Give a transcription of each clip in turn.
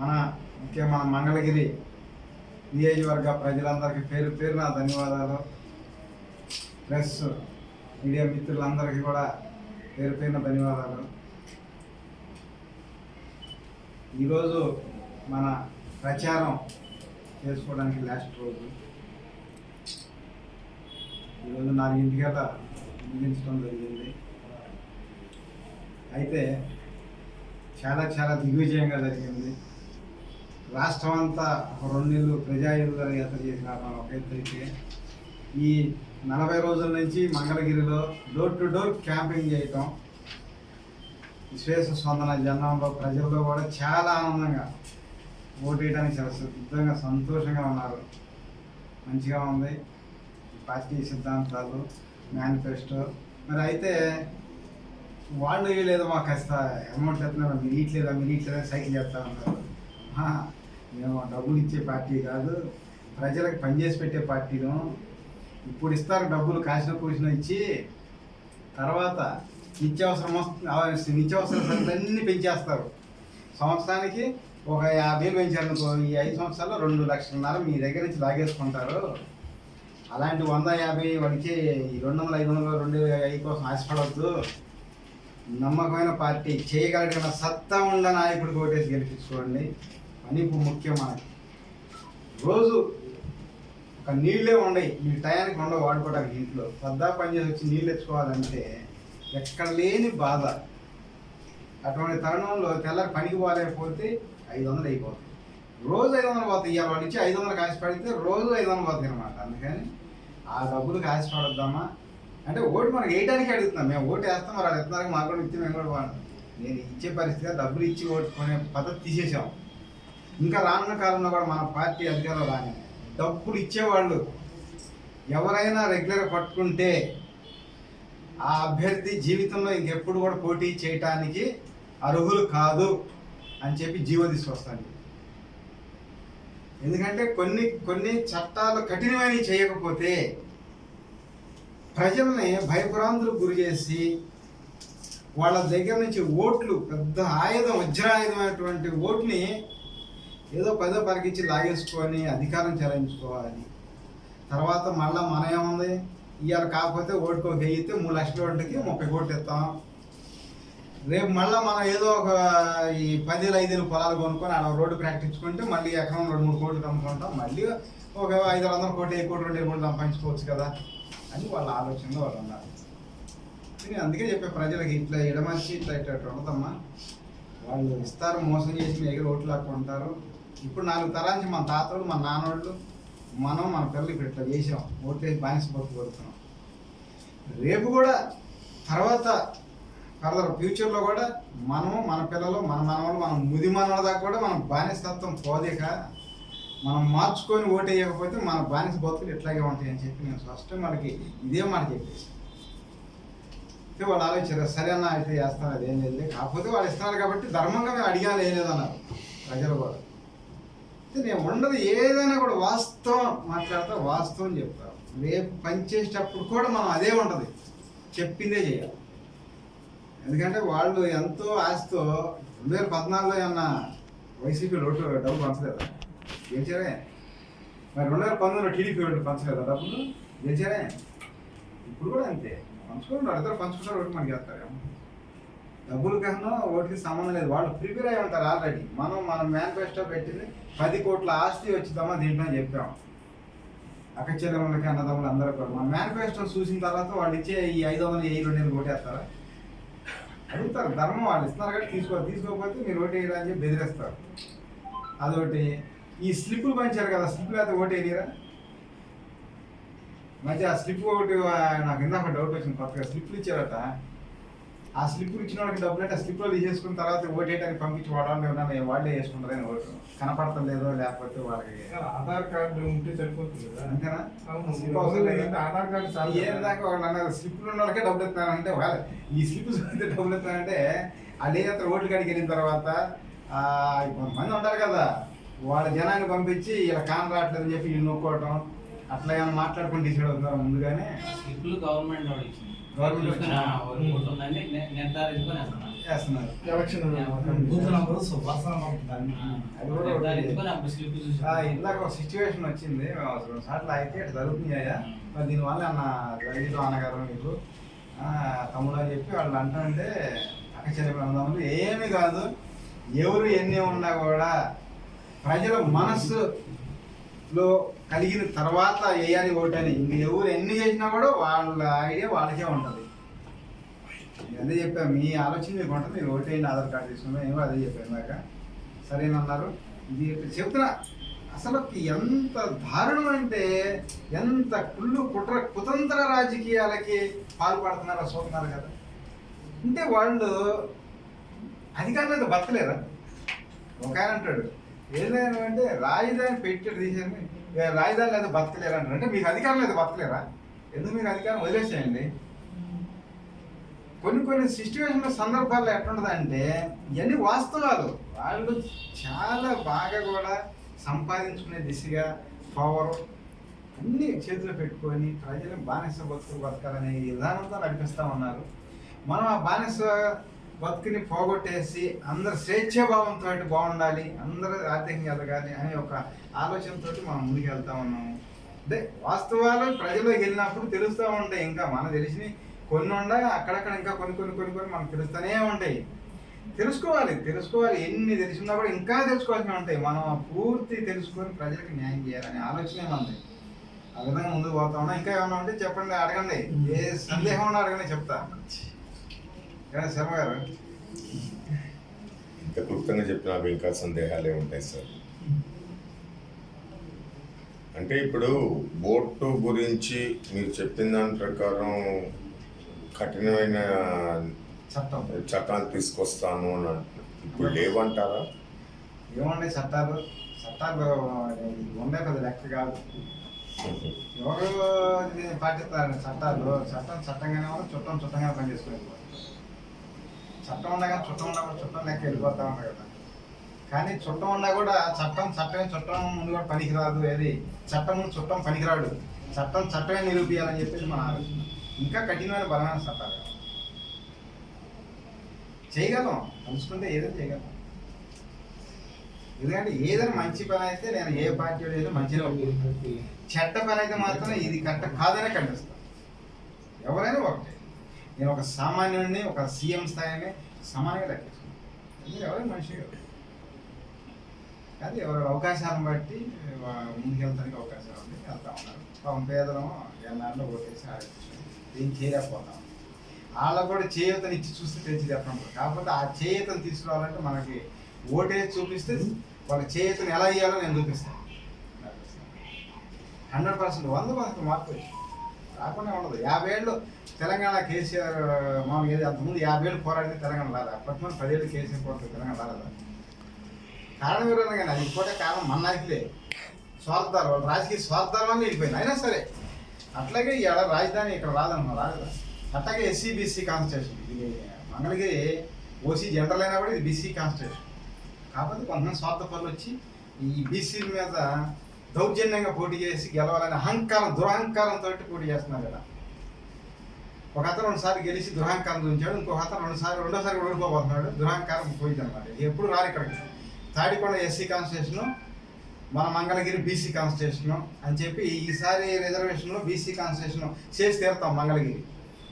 మన ముఖ్య మన మంగళగిరి నియోజకవర్గ ప్రజలందరికీ పేరు పేరున ధన్యవాదాలు. ప్లస్ మీడియా మిత్రులందరికీ కూడా పేరు పేరున ధన్యవాదాలు. ఈరోజు మన ప్రచారం చేసుకోవడానికి లాస్ట్ రోజు. ఈరోజు నాలుగింటికల్లా ముగించడం జరిగింది. అయితే చాలా చాలా దిగ్విజయంగా జరిగింది. రాష్ట్రం అంతా ఒక రెండు నెలలు ప్రజాయుధ యాత్ర చేసిన మనం ఒక ఎత్తు అయితే ఈ నలభై రోజుల నుంచి మంగళగిరిలో డోర్ టు డోర్ క్యాంపింగ్ చేయటం విశ్వేశ స్పందన జనంలో ప్రజల్లో కూడా చాలా ఆనందంగా ఓటేయడానికి చాలా సిద్ధంగా సంతోషంగా ఉన్నారు. మంచిగా ఉంది. పార్టీ సిద్ధాంతాలు మేనిఫెస్టో. మరి అయితే వాళ్ళు లేదు మాకు కాస్త అమౌంట్ ఎత్తున్నారు మీరు ఇట్లేదా మీరు ఇట్లేదా సైకిల్ చేస్తా ఉన్నారు. మేము డబ్బులు ఇచ్చే పార్టీ కాదు. ప్రజలకు పనిచేసి పెట్టే పార్టీను ఇప్పుడు ఇస్తారు డబ్బులు కాసిన కూసిన ఇచ్చి తర్వాత నిత్యావసరం నిత్యావసర సరుకులన్నీ పెంచేస్తారు. సంవత్సరానికి ఒక యాభై వేలు పెంచారనుకో ఈ ఐదు సంవత్సరాల్లో రెండు లక్షలన్నర మీ దగ్గర నుంచి లాగేసుకుంటారు. అలాంటి వంద యాభై వాడికి రెండు వందల ఐదు వందల రెండు ఐదు కోసం ఆశపడవద్దు నమ్మకమైన పార్టీ చేయగలిగిన సత్తా ఉండ నాయకుడికి ఓటేసి గెలిపించుకోండి. అని ఇప్పుడు ముఖ్యం మనకి. రోజు ఒక నీళ్ళే ఉండయి మీ టయానికి ఉండవు వాడుకోవడానికి ఇంట్లో. పద్దా పనిచేసి వచ్చి నీళ్ళు తెచ్చుకోవాలంటే ఎక్కడ లేని బాధ. అటువంటి తరుణంలో తెల్లారి పనికి పోలేకపోతే ఐదు వందలు అయిపోతుంది రోజు ఐదు వందలు పోతాయి. ఇవాళ నుంచి ఐదు వందలు కాసి పడితే రోజు ఐదు వందలు పోతాయి అనమాట అందుకని ఆ డబ్బులు కాసి పడద్దామా అంటే ఓటు మనకి వేయడానికి అడుగుతున్నాం. మేము ఓటు వేస్తాం మరి అది ఇస్తున్నారు మాకు కూడా ఇచ్చి మేము కూడా వాడు. నేను ఇచ్చే పరిస్థితిగా డబ్బులు ఇచ్చి ఓటు కొనే పద్ధతి తీసేసాం. ఇంకా రానున్న కాలంలో కూడా మన పార్టీ అధికారులు రాని డబ్బులు ఇచ్చేవాళ్ళు ఎవరైనా రెగ్యులర్గా పట్టుకుంటే ఆ అభ్యర్థి జీవితంలో ఇంకెప్పుడు కూడా పోటీ చేయటానికి అర్హులు కాదు అని చెప్పి జీవో తీసుకొస్తాను ఎందుకంటే కొన్ని కొన్ని చట్టాలు కఠినమైనవి చేయకపోతే ప్రజల్ని భయభ్రాంతులకు గురి చేసి వాళ్ళ దగ్గర నుంచి ఓట్లు పెద్ద ఆయుధం వజ్రాయుధమైనటువంటి ఓట్ని ఏదో పదో పరికిచ్చి లాగేసుకొని అధికారం చెలాయించుకోవాలి. తర్వాత మళ్ళీ మన ఏముంది? ఇవాళ కాకపోతే ఓటుకో వెయ్యితే మూడు లక్షల ఓట్లకి ముప్పై కోట్లు ఇస్తాం. రేపు మళ్ళీ మనం ఏదో ఒక ఈ పదివేలు ఐదేళ్ళు పొలాలు కొనుక్కొని ఆడ రోడ్డు ప్రాక్టించుకుంటే మళ్ళీ ఎకరం రెండు మూడు కోట్లు అమ్ముకుంటాం. మళ్ళీ ఒక ఐదు వందల కోట్లు ఏ కోటి రెండు కోట్లు సంపాదించుకోవచ్చు కదా అని వాళ్ళ ఆలోచనలో వాళ్ళు ఉన్నారు. నేను అందుకే చెప్పే ప్రజలకి ఇట్లా ఎడమర్చి ఇట్లా ఇట్లా ఉండదమ్మా. వాళ్ళు ఇస్తారు మోసం చేసి మీ ఓట్లు లాక్కుంటారు. ఇప్పుడు నాలుగు తరాల నుంచి మన తాతలు మన నాన్నోళ్ళు మనం మన పిల్లలు ఇప్పుడు ఇట్లా చేసాం. ఓట్లేసి బానిస బతుకు పడుతున్నాం రేపు కూడా తర్వాత ఫర్దర్ ఫ్యూచర్లో కూడా మనము మన పిల్లలు మన మనవాళ్ళు మన ముది మనవాళ్ళ దాకా కూడా మనం బానిసత్వం పోదేక మనం మార్చుకొని ఓటేయకపోతే మన బానిస బతుకులు ఇట్లాగే ఉంటాయి అని చెప్పి నేను ఫస్ట్ వాళ్ళకి ఇదే మాట చెప్పేసి. అయితే వాళ్ళు ఆలోచించారు సరే అన్న అయితే చేస్తారు అదేం లేదు. కాకపోతే వాళ్ళు ఇస్తున్నారు కాబట్టి ధర్మంగా మేము అడిగాలి ఏం లేదన్నారు. ప్రజలు కూడా. నేను ఉండదు. ఏదైనా కూడా వాస్తవం మాట్లాడతా వాస్తవం చెప్తారు రేపు పనిచేసేటప్పుడు కూడా మనం అదే ఉంటుంది. చెప్పిందే చేయాలి. ఎందుకంటే వాళ్ళు ఎంతో ఆశతో రెండు వేల పద్నాలుగులో ఏమన్నా వైసీపీ లోటు డబ్బు పంచలేదా? గెలిచారే? మరి రెండు వేల పంతొమ్మిదిలో టీడీపీ రోడ్డు పంచలేదా డబ్బులు? గెలిచారే? ఇప్పుడు కూడా అంతే. పంచుకోండి ఇద్దరు పంచుకుంటారు ఓటు మనకి వేస్తారు డబ్బులు కన్నా ఓటుకి సంబంధం లేదు. వాళ్ళు ప్రిపేర్ అయి ఉంటారు ఆల్రెడీ. మనం మన మేనిఫెస్టో పెట్టింది పది కోట్ల ఆస్తి వచ్చిద్దామా దీంట్లో చెప్పాము అక్క చెల్లెములకి అన్నదమ్ములు అందరూ కూడా. మన మేనిఫెస్టో చూసిన తర్వాత వాళ్ళు ఇచ్చే ఈ ఐదు వందలు ఏ రెండు వేలు కొట్టేస్తారా అడుగుతారు. ధర్మం వాళ్ళు ఇస్తున్నారు కాబట్టి తీసుకో తీసుకోకపోతే మీరు ఓటు వేయరా అని చెప్పి బెదిరేస్తారు. అదొకటి. ఈ స్లిప్పులు పంచారు కదా స్లిప్లు అయితే ఓటు వేయరా మంచి ఆ స్లిప్ ఒకటి నాకు ఇందాక డౌట్ వచ్చింది కొత్తగా. స్లిప్లు ఇచ్చారట. ఆ స్లిప్లు ఇచ్చిన వాళ్ళకి డబ్బులు అంటే ఆ స్లిప్లో తీసేసుకున్న తర్వాత ఓటు వేయడానికి పంపించి వాడాలని ఏమన్నా వాళ్ళే వేసుకుంటారని ఓటు కనపడటం లేదో లేకపోతే వాళ్ళకి ఆధార్ కార్డు ఉంటే సరిపోతుంది కదా అంతేనా అవును. స్లిప్ అవసరం లేదు. ఆధార్ కార్డు చాలు ఏం. దాకా వాళ్ళు అన్నారు స్లిప్లు ఉన్న వాళ్ళకే డబ్బులు ఇస్తానంటే వాళ్ళ ఈ స్లిప్ చూస్తే డబ్బులు ఇస్తానంటే వాళ్ళు చేస్తారు ఓట్లు కాడికి వెళ్ళిన తర్వాత ఆ, కొంతమంది ఉంటారు కదా వాళ్ళ జనాన్ని పంపించి ఇలా కాన్ రావట్లేదు అని చెప్పి వీళ్ళు నొక్కోవటం అట్లా ఏమైనా మాట్లాడుకుని డిసైడ్ అవుతున్నారు ముందుగానే స్లిప్లు గవర్నమెంట్ వాడు ఇచ్చింది ఇందాక ఒక సిచ్యువేషన్ వచ్చింది. మేము రెండు సార్లు అయితే జరుగుతున్నాయా మరి దీనివల్ల అన్న జరిగిన అన్నగారు మీకు ఆ, తమ్ముడు అని చెప్పి వాళ్ళు అంటుంటే అక్క చెల్లెలు ఏమీ కాదు. ఎవరు ఎన్ని ఉన్నా కూడా ప్రజల మనస్సులో కలిగిన తర్వాత వేయాలి ఓటని. ఇంక ఎవరు ఎన్ని చేసినా కూడా వాళ్ళ ఐడియా వాళ్ళకే ఉంటుంది. అదే చెప్పాను మీ ఆలోచన మీకు ఉంటుంది మీరు ఓటేయండి ఆధార్ కార్డు తీసుకున్నా ఏమో అదే చెప్పాను ఇందాక. సరేనన్నారు ఇది చెప్తున్నా అసలు ఎంత దారుణం అంటే ఎంత కుళ్ళు కుట్ర కుతంత్ర రాజకీయాలకి పాల్పడుతున్నారో చూస్తున్నారు కదా. అంటే వాళ్ళు అధికారులు అయితే బతకలేరా? ఒక ఆయన అంటాడు ఏదైనా అంటే రాజధాని పెట్టాడు తీసేసి రాజధాని లేదా బతకలేరా అంటారు. అంటే మీకు అధికారం లేదా బతకలేరా? ఎందుకు మీకు అధికారం వదిలేసేయండి? కొన్ని కొన్ని సిచ్యువేషన్ సందర్భాల్లో ఎట్లుంటుందంటే ఇవన్నీ వాస్తవాలు. వాళ్ళు చాలా బాగా కూడా సంపాదించుకునే దిశగా పవర్ అన్ని చేతిలో పెట్టుకొని ప్రజలు బానిస బతుకులు బతకాలనే విధానంతో నడిపిస్తా ఉన్నారు. మనం ఆ బానిస బతుకుని పోగొట్టేసి అందరు స్వేచ్ఛాభావంతో బాగుండాలి అందరూ ఆర్థికంగా ఎదగాలి అనే ఒక ఆలోచనతో మనం ముందుకెళ్తా ఉన్నాము అంటే వాస్తవాలు ప్రజల్లోకి వెళ్ళినప్పుడు తెలుస్తూ ఉంటాయి. ఇంకా మనం తెలిసి కొన్ని ఉన్నాయి అక్కడక్కడ ఇంకా కొన్ని కొన్ని కొన్ని కొన్ని మనకు తెలుస్తూనే ఉంటాయి. తెలుసుకోవాలి తెలుసుకోవాలి. ఎన్ని తెలిసినా కూడా ఇంకా తెలుసుకోవాల్సి ఉంటాయి. మనం ఆ పూర్తి తెలుసుకొని ప్రజలకు న్యాయం చేయాలనే ఆలోచనే మనది ఆ విధంగా ముందుకు పోతా ఉన్నా. ఇంకా ఏమన్నా ఉంటే చెప్పండి అడగండి. ఏ సందేహం ఉన్నా అడగండి చెప్తా. ఇంత క్లుప్తంగా చెప్పినా ఇంకా సందేహాలే ఉంటాయి సార్. అంటే ఇప్పుడు బోటు గురించి మీరు చెప్పిన దాని ప్రకారం కఠినమైన చట్టం. చట్టాలు తీసుకొస్తాను అని అంటున్నారు. ఇప్పుడు లేవంటారా? ఏమండి చట్టాలు? చట్టాలు ఉండే పెద్ద లెక్క కాదు. ఎవరు పాటిస్తారు చట్టాలు? చట్టం చట్టంగానే ఉంది చుట్టం చుట్టంగానే పనిచేసుకుని చట్టం ఉండగా చుట్టం ఉన్నా కూడా చుట్టం లెక్క వెళ్ళిపోతా ఉన్నాయి కదా. కానీ చుట్టం ఉన్నా కూడా చట్టం చట్టమే చుట్టం ముందు కూడా పనికిరాదు. ఏది? చట్టం చుట్టం పనికిరాడు. చట్టం చట్టమే నిరూపించాలని చెప్పేసి మన ఆలోచన ఇంకా కఠినమైన బలమైన చట్టాలు. చేయగలం. తెలుసుకుంటే ఏదో చేయగలం. ఎందుకంటే ఏదైనా మంచి పని అయితే నేను ఏ పార్టీ ఏదో మంచిగా ఒప్పుకుంటాను. చెడ్డ పని అయితే మాత్రం ఇది కరెక్ట్ కాదనే ఖండిస్తాను. ఎవరైనా ఒకటే. నేను ఒక సామాన్యుడిని ఒక సీఎం స్థాయిని సమానంగా లెక్కిస్తున్నాను ఎందుకంటే మనిషి కాదు అది ఎవరి అవకాశాలను బట్టి వా- ముందుకు అవకాశాలు ఉంది వెళ్తా ఉన్నారు. పాపం పేదలము ఎన్నాళ్ళు ఓటేసి ఆలోచించాం ఏం చేయలేకపోతాం. వాళ్ళకు కూడా చేయూతని ఇచ్చి చూస్తే తెలిసి చెప్పడం కాకపోతే ఆ చేయూతను తీసుకురావాలంటే మనకి ఓటేసి చూపిస్తే వాళ్ళ చేయూతను ఎలా ఇవ్వాలో నేను చూపిస్తాను. హండ్రెడ్ పర్సెంట్ వంద పర్సెంట్ మార్పు వచ్చింది. రాకుండా ఉండదు. యాభై ఏళ్ళు తెలంగాణ కేసీఆర్ మామూలు ఏది అంతకుముందు యాభై ఏళ్ళు పోరాడితే తెలంగాణ రాదా? అప్పటి ముందు పదేళ్ళు కేసీఆర్ పోరాడితే తెలంగాణ రాలేదు కారణం ఎవరైనా కానీ అది ఇంకోటే కారణం మన నాయకులే. స్వార్థాలు వాళ్ళు రాజకీయ స్వార్థాల వల్ల వెళ్ళిపోయింది అయినా సరే అట్లాగే ఇక్కడ రాజధాని ఇక్కడ రాదనుకో రాదు అట్లాగే ఎస్సీ బీసీ కాన్స్టిట్యూషన్. ఇది మంగళగిరి ఓసీ జనరల్ అయినా కూడా ఇది బీసీ కాన్స్టిట్యూషన్. కాకపోతే కొంతమంది స్వార్థ పనులు వచ్చి ఈ బీసీల మీద దౌర్జన్యంగా పోటీ చేసి గెలవాలని అహంకారం దురహంకారంతో పోటీ చేస్తున్నారు కదా. ఒక అతను రెండు గెలిచి దురహంకారం ఉంచాడు ఇంకొక అతను రెండుసారి రెండోసారి కూడా ఓడిపోబోతున్నాడు. దురహంకారం పోయింది అనమాట ఎప్పుడు రారు ఇక్కడికి. తాడికొండ ఎస్సీ కాన్స్టిట్యూషను మన మంగళగిరి బీసీ కాన్స్టిట్యూషను అని చెప్పి ఈసారి రిజర్వేషన్లో బీసీ కాన్స్టిట్యూషన్ చేసి తీరుతాం మంగళగిరి.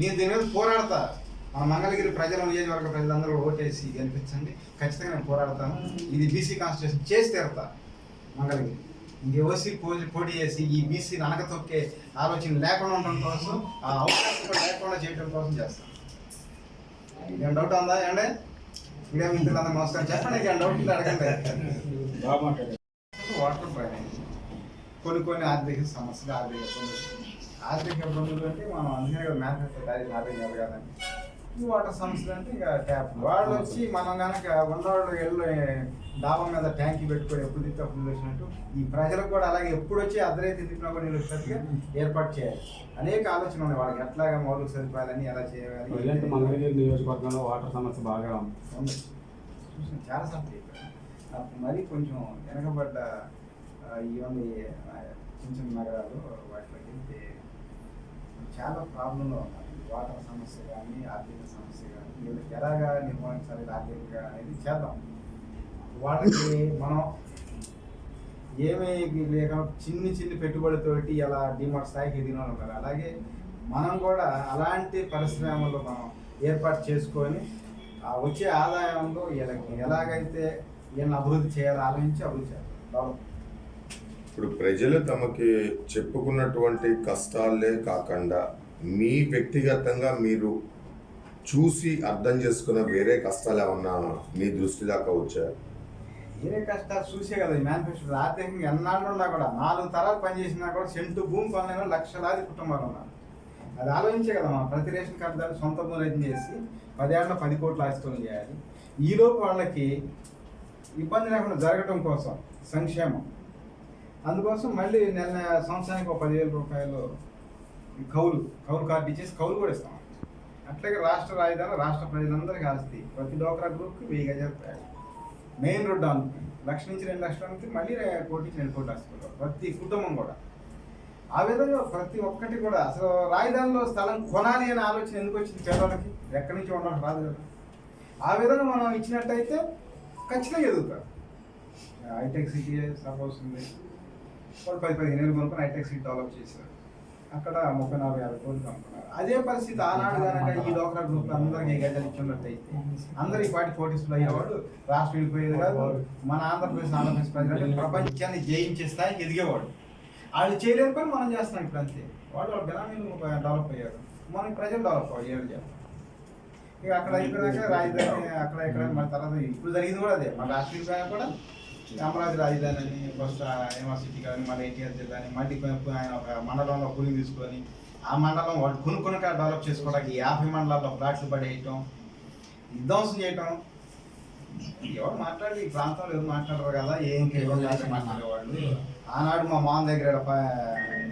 నేను దీని మీద పోరాడతా. మన మంగళగిరి ప్రజల నియోజకవర్గ ప్రజలందరూ ఓటేసి గెలిపించండి. ఖచ్చితంగా నేను పోరాడతాను. ఇది బీసీ కాన్స్టిట్యూషన్ చేసి తీరుతా మంగళగిరి. ఇంక ఓసీ పోటీ పోటీ చేసి ఈ బీసీ తొక్కే ఆలోచన లేకుండా ఉండడం కోసం ఆ అవకాశం కూడా లేకుండా చేయడం కోసం చేస్తాను ఏం డౌట్ ఉందా? ఏమంటే మీడియా మిత్రులందరూ నమస్కారం. చెప్పండి ఏం డౌట్ ఉంటే అడగండి. వాటర్ డ్రైనేజ్ కొన్ని కొన్ని ఆర్థిక సమస్యలు ఆర్థిక ఆర్థిక ఇబ్బందులు అంటే మనం అందుకనే మేనిఫెస్టో దారి ఆర్థిక ఈ వాటర్ సమస్యలు అంటే ఇక ట్యాప్ వాళ్ళు వచ్చి మనం కనుక ఉన్నవాళ్ళు వెళ్ళి డాబా మీద ట్యాంకీ పెట్టుకొని ఎప్పుడు తిప్పి అప్పుడు వచ్చినట్టు ఈ ప్రజలకు కూడా అలాగే ఎప్పుడు వచ్చి అర్ధరైతే తిప్పినా కూడా నీళ్ళు వచ్చేట్టుగా ఏర్పాటు చేయాలి. అనేక ఆలోచన ఉన్నాయి వాళ్ళకి. ఎట్లాగా మౌలిక సదుపాయాలని ఎలా చేయాలి మంగళగిరి నియోజకవర్గంలో వాటర్ సమస్య బాగా ఉంది. చెప్పాను నాకు మరీ కొంచెం వెనకబడ్డ ఇవన్నీ చిన్న చిన్న నగరాలు వాటిలోకి చాలా ప్రాబ్లంలో ఉన్నారు వాటర్ సమస్య కానీ ఆర్థిక సమస్య కానీ వీళ్ళకి ఎలాగా నిర్వహించాలి ఆర్థికంగా అనేది చేద్దాం. వాళ్ళకి మనం ఏమీ లేక చిన్ని చిన్ని పెట్టుబడితోటి ఎలా డిమార్ట్ స్థాయికి ఎదిగిన వాళ్ళు అలాగే మనం కూడా అలాంటి పరిశ్రమలు మనం ఏర్పాటు చేసుకొని ఆ వచ్చే ఆదాయంలో వీళ్ళకి ఎలాగైతే వీళ్ళని అభివృద్ధి చేయాలి ఆలోచించి అభివృద్ధి చేయాలి ఇప్పుడు ప్రజలు తమకి చెప్పుకున్నటువంటి కష్టాలే కాకుండా మీ వ్యక్తిగతంగా మీరు చూసి అర్థం చేసుకున్న వేరే కష్టాలు ఏమన్నా మీ దృష్టి దాకా వచ్చాయి? ఏ కష్టాలు చూసే కదా ఈ మేనిఫెస్టో ఆర్థికంగా ఎన్నాళ్ళు ఉన్నా కూడా నాలుగు తరాలు పనిచేసినా కూడా సెంటు భూమి కొనలేని లక్షలాది కుటుంబాలు ఉన్నారు. అది ఆలోచించే కదా మనం. ప్రతి రేషన్ కార్డు సొంత మూలైన చేసి పదేళ్ళ పది కోట్లు ఆస్తులు చేయాలి. ఈలోపు వాళ్ళకి ఇబ్బంది లేకుండా జరగటం కోసం సంక్షేమం. అందుకోసం మళ్ళీ నెల సంవత్సరానికి ఒక పదివేల రూపాయలు కౌలు కౌలు కార్డు ఇచ్చేసి కౌలు కూడా ఇస్తాం. అట్లాగే రాష్ట్ర రాజధాని రాష్ట్ర ప్రజలందరికీ ఆస్తి. ప్రతి డోక్రా గ్రూప్కి వెయ్యి గజాలు మెయిన్ రోడ్డు అనుకుంది లక్ష నుంచి రెండు లక్షల నుంచి మళ్ళీ కోటి నుంచి రెండు కోట్లు వస్తుంది ప్రతి కుటుంబం కూడా. ఆ విధంగా ప్రతి ఒక్కటి కూడా. అసలు రాజధానిలో స్థలం కొనాలి అనే ఆలోచన ఎందుకు వచ్చింది పేదలకి ఎక్కడి నుంచి ఉండడం రాదు కదా. ఆ విధంగా మనం ఇచ్చినట్టయితే ఖచ్చితంగా ఎదుగుతారు. హైటెక్ సిటీ సపోజ్ ఉంది. వాళ్ళు పది పదిహేను ఏళ్ళు కొనుక్కొని హైటెక్ సిటీ డెవలప్ చేశారు. అక్కడ ముప్పై నలభై యాభై కోట్లు అనుకున్నారు అదే పరిస్థితి ఆనాడు కనుక ఈ లోకల్ గ్రూప్ అందరికీ గజలు ఇచ్చినట్టయితే అందరూ ఈ పార్టీ పోటీసులు అయ్యేవాడు రాష్ట్రం వెళ్ళిపోయేది కాదు. మన ఆంధ్రప్రదేశ్ ఆంధ్రప్రదేశ్ ప్రజలు ప్రపంచాన్ని జయించే స్థాయికి ఎదిగేవాడు. వాళ్ళు చేయలేని పని మనం చేస్తున్నాం ఇప్పుడు అంతే. వాళ్ళు వాళ్ళ బినామీలు డెవలప్ అయ్యారు. మనకి ప్రజలు డెవలప్ అయ్యారు చేస్తాం ఇక అక్కడ అయిపోయాక రాజధాని అక్కడ ఇక్కడ మన తర్వాత ఇప్పుడు జరిగింది కూడా అదే. మన రాష్ట్రీయ కూడా అమరావతి రాజధాని అని కొత్త యూనివర్సిటీ కానీ మళ్ళీ ఎన్టీఆర్ జిల్లా అని మళ్ళీ ఆయన ఒక మండలంలో కూలి తీసుకొని ఆ మండలం వాళ్ళు కొనుక్కొని డెవలప్ చేసుకోవడానికి యాభై మండలాల్లో ఫ్లాట్లు పడేయటం విధ్వంసం చేయటం. ఎవరు మాట్లాడి ఈ ప్రాంతంలో ఎవరు మాట్లాడరు కదా ఏం కేవలం మాట్లాడేవాళ్ళు ఆనాడు మా మామ దగ్గర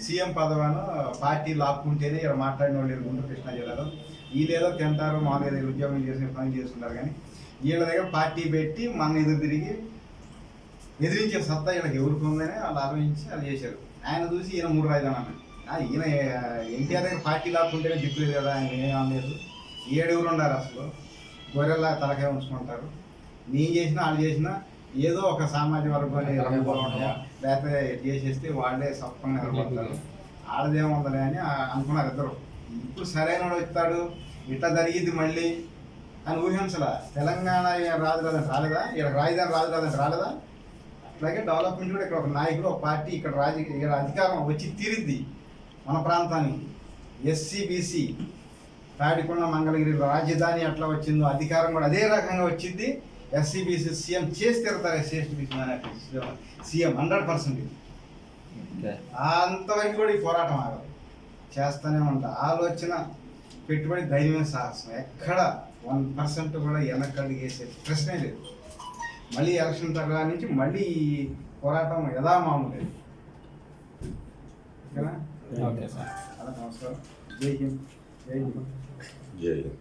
సీఎం పదవాను పార్టీ లాక్కుంటేనే ఇక్కడ మాట్లాడిన వాళ్ళు గుంటూరు కృష్ణా జిల్లాలో. వీళ్ళేదో తింటారు మామూలుగా దగ్గర ఉద్యోగం చేసి పని చేస్తుంటారు కానీ వీళ్ళ దగ్గర పార్టీ పెట్టి మన ఎదురు తిరిగి ఎదిరించే సత్తా వీళ్ళకి ఎవరికి ఉందని వాళ్ళు ఆలోచించి వాళ్ళు చేశారు. ఆయన చూసి ఈయన మూడు రాజధాని అన్నాడు. ఈయన ఎన్టీఆర్ దగ్గర పార్టీ లాక్కుంటేనే దిక్కులేదు కదా ఆయన ఏం అనలేదు. ఏడెవరు ఉండారు అసలు? గొర్రెల్లా తలకాయ ఉంచుకుంటారు. నేను చేసినా వాళ్ళు చేసినా ఏదో ఒక సామాజిక వర్గాన్ని లేకపోతే చేసేస్తే వాళ్ళే సప్పని నిలబడతారు. ఆడదేముందని అని అనుకున్నారు ఇద్దరు. ఇప్పుడు సరైన వస్తాడు ఇట్లా జరిగింది మళ్ళీ అని ఊహించలా. తెలంగాణ రాదు రాదని రాలేదా? ఇక్కడ రాజధాని రాదు రాదని రాలేదా? అట్లాగే డెవలప్మెంట్ కూడా ఇక్కడ ఒక నాయకుడు ఒక పార్టీ ఇక్కడ రాజకీయ ఇక్కడ అధికారం వచ్చి తీరిద్ది మన ప్రాంతానికి. ఎస్సీ బీసీ తాడికొండ మంగళగిరి రాజధాని ఎట్లా వచ్చిందో అధికారం కూడా అదే రకంగా వచ్చింది ఎస్సీ బీసీ సీఎం చేసి తిరుగుతారు SC ST BC CM hundred percent. అంతవరకు కూడా ఈ పోరాటం ఆగదు. చేస్తూనే ఉంటా. ఆలోచన పెట్టుబడి ధైర్యం సాహసం. ఎక్కడ వన్ పర్సెంట్ కూడా వెనకడుగు వేసే ప్రశ్నే లేదు. మళ్ళీ ఎలక్షన్ తర్వాత నుంచి మళ్ళీ ఈ పోరాటం యథా మామూలు ఓకేనా? Okay sir. చాలా నమస్కారం. జై హింద్. జై హింద్. జై హింద్.